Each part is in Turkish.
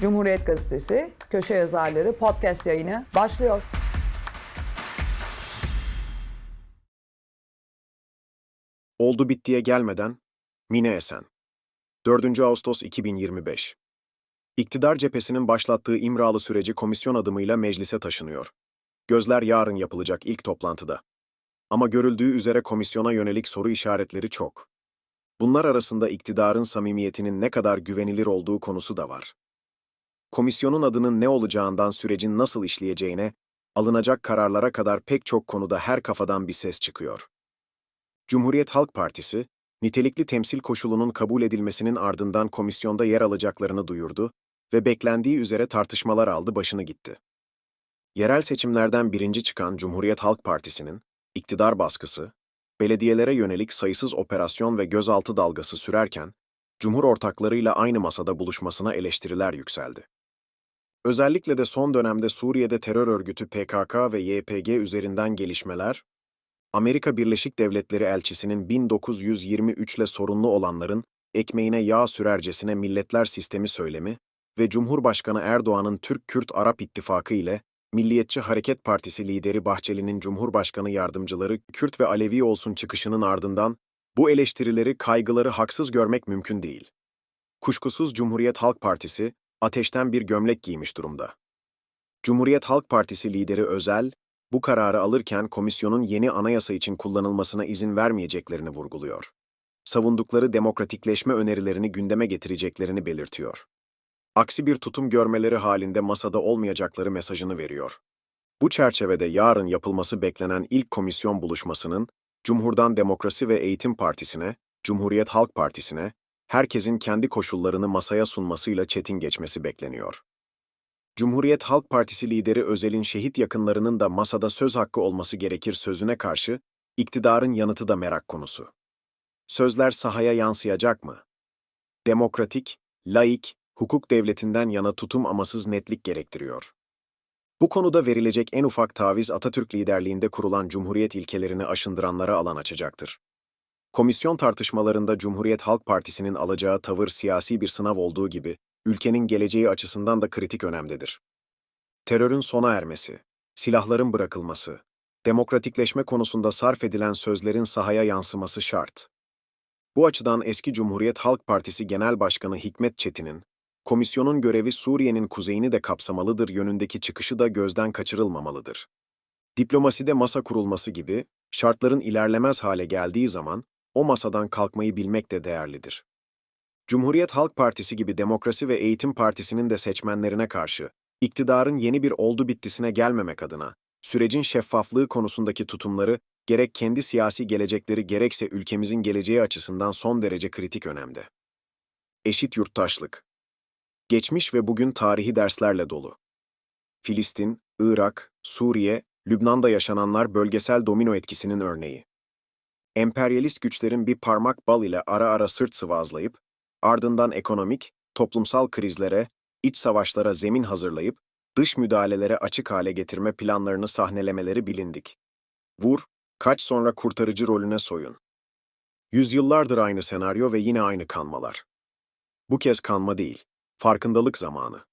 Cumhuriyet Gazetesi Köşe Yazarları podcast yayını başlıyor. Oldu bittiye gelmeden Mine Esen 4. Ağustos 2025 İktidar cephesinin başlattığı İmralı süreci komisyon adımıyla meclise taşınıyor. Gözler yarın yapılacak ilk toplantıda. Ama görüldüğü üzere komisyona yönelik soru işaretleri çok. Bunlar arasında iktidarın samimiyetinin ne kadar güvenilir olduğu konusu da var. Komisyonun adının ne olacağından sürecin nasıl işleyeceğine, alınacak kararlara kadar pek çok konuda her kafadan bir ses çıkıyor. Cumhuriyet Halk Partisi, nitelikli temsil koşulunun kabul edilmesinin ardından komisyonda yer alacaklarını duyurdu ve beklendiği üzere tartışmalar aldı başını gitti. Yerel seçimlerden birinci çıkan Cumhuriyet Halk Partisi'nin, iktidar baskısı, belediyelere yönelik sayısız operasyon ve gözaltı dalgası sürerken, Cumhur ortaklarıyla aynı masada buluşmasına eleştiriler yükseldi. Özellikle de son dönemde Suriye'de terör örgütü PKK ve YPG üzerinden gelişmeler, Amerika Birleşik Devletleri elçisinin 1923 ile sorunlu olanların ekmeğine yağ sürercesine milletler sistemi söylemi ve Cumhurbaşkanı Erdoğan'ın Türk-Kürt-Arap İttifakı ile Milliyetçi Hareket Partisi lideri Bahçeli'nin Cumhurbaşkanı yardımcıları Kürt ve Alevi olsun çıkışının ardından bu eleştirileri, kaygıları haksız görmek mümkün değil. Kuşkusuz Cumhuriyet Halk Partisi ateşten bir gömlek giymiş durumda. Cumhuriyet Halk Partisi lideri Özel, bu kararı alırken komisyonun yeni anayasa için kullanılmasına izin vermeyeceklerini vurguluyor. Savundukları demokratikleşme önerilerini gündeme getireceklerini belirtiyor. Aksi bir tutum görmeleri halinde masada olmayacakları mesajını veriyor. Bu çerçevede yarın yapılması beklenen ilk komisyon buluşmasının Cumhurdan Demokrasi ve Eğitim Partisi'ne, Cumhuriyet Halk Partisi'ne, herkesin kendi koşullarını masaya sunmasıyla çetin geçmesi bekleniyor. Cumhuriyet Halk Partisi lideri Özel'in şehit yakınlarının da masada söz hakkı olması gerekir sözüne karşı, iktidarın yanıtı da merak konusu. Sözler sahaya yansıyacak mı? Demokratik, laik, hukuk devletinden yana tutum amasız netlik gerektiriyor. Bu konuda verilecek en ufak taviz Atatürk liderliğinde kurulan Cumhuriyet ilkelerini aşındıranlara alan açacaktır. Komisyon tartışmalarında Cumhuriyet Halk Partisi'nin alacağı tavır siyasi bir sınav olduğu gibi, ülkenin geleceği açısından da kritik önemdedir. Terörün sona ermesi, silahların bırakılması, demokratikleşme konusunda sarf edilen sözlerin sahaya yansıması şart. Bu açıdan eski Cumhuriyet Halk Partisi Genel Başkanı Hikmet Çetin'in, komisyonun görevi Suriye'nin kuzeyini de kapsamalıdır yönündeki çıkışı da gözden kaçırılmamalıdır. Diplomaside masa kurulması gibi, şartların ilerlemez hale geldiği zaman, o masadan kalkmayı bilmek de değerlidir. Cumhuriyet Halk Partisi gibi Demokrasi ve Eğitim Partisi'nin de seçmenlerine karşı, iktidarın yeni bir oldu bittisine gelmemek adına, sürecin şeffaflığı konusundaki tutumları, gerek kendi siyasi gelecekleri gerekse ülkemizin geleceği açısından son derece kritik önemde. Eşit yurttaşlık Geçmiş ve bugün tarihi derslerle dolu. Filistin, Irak, Suriye, Lübnan'da yaşananlar bölgesel domino etkisinin örneği. Emperyalist güçlerin bir parmak bal ile ara ara sırt sıvazlayıp, ardından ekonomik, toplumsal krizlere, iç savaşlara zemin hazırlayıp, dış müdahalelere açık hale getirme planlarını sahnelemeleri bilindik. Vur, kaç sonra kurtarıcı rolüne soyun. Yüzyıllardır aynı senaryo ve yine aynı kanmalar. Bu kez kanma değil, farkındalık zamanı.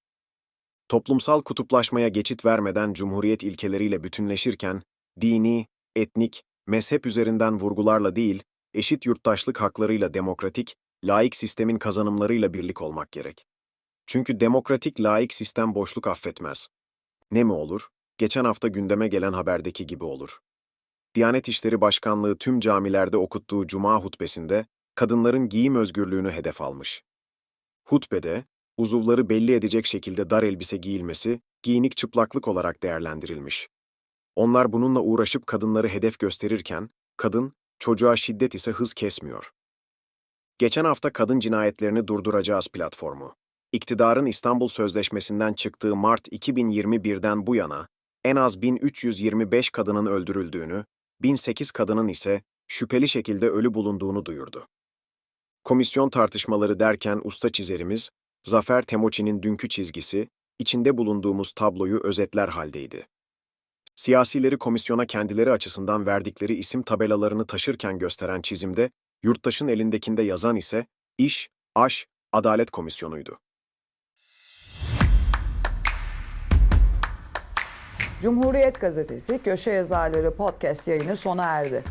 Toplumsal kutuplaşmaya geçit vermeden cumhuriyet ilkeleriyle bütünleşirken, dini, etnik, mezhep üzerinden vurgularla değil, eşit yurttaşlık haklarıyla demokratik, laik sistemin kazanımlarıyla birlik olmak gerek. Çünkü demokratik laik sistem boşluk affetmez. Ne mi olur? Geçen hafta gündeme gelen haberdeki gibi olur. Diyanet İşleri Başkanlığı tüm camilerde okuttuğu cuma hutbesinde kadınların giyim özgürlüğünü hedef almış. Hutbede, uzuvları belli edecek şekilde dar elbise giyilmesi, giyinik çıplaklık olarak değerlendirilmiş. Onlar bununla uğraşıp kadınları hedef gösterirken, kadın, çocuğa şiddet ise hız kesmiyor. Geçen hafta kadın cinayetlerini durduracağız platformu. İktidarın İstanbul Sözleşmesi'nden çıktığı Mart 2021'den bu yana en az 1325 kadının öldürüldüğünü, 1008 kadının ise şüpheli şekilde ölü bulunduğunu duyurdu. Komisyon tartışmaları derken usta çizerimiz, Zafer Temoçi'nin dünkü çizgisi, içinde bulunduğumuz tabloyu özetler haldeydi. Siyasileri komisyona kendileri açısından verdikleri isim tabelalarını taşırken gösteren çizimde, yurttaşın elindekinde yazan ise İş, Aş, Adalet Komisyonu'ydu. Cumhuriyet Gazetesi Köşe Yazarları Podcast yayını sona erdi.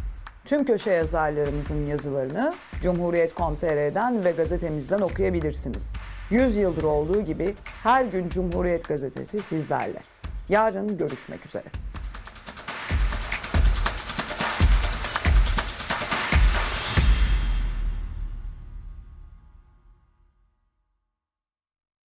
Tüm köşe yazarlarımızın yazılarını Cumhuriyet.com.tr'den ve gazetemizden okuyabilirsiniz. 100 yıldır olduğu gibi her gün Cumhuriyet Gazetesi sizlerle. Yarın görüşmek üzere.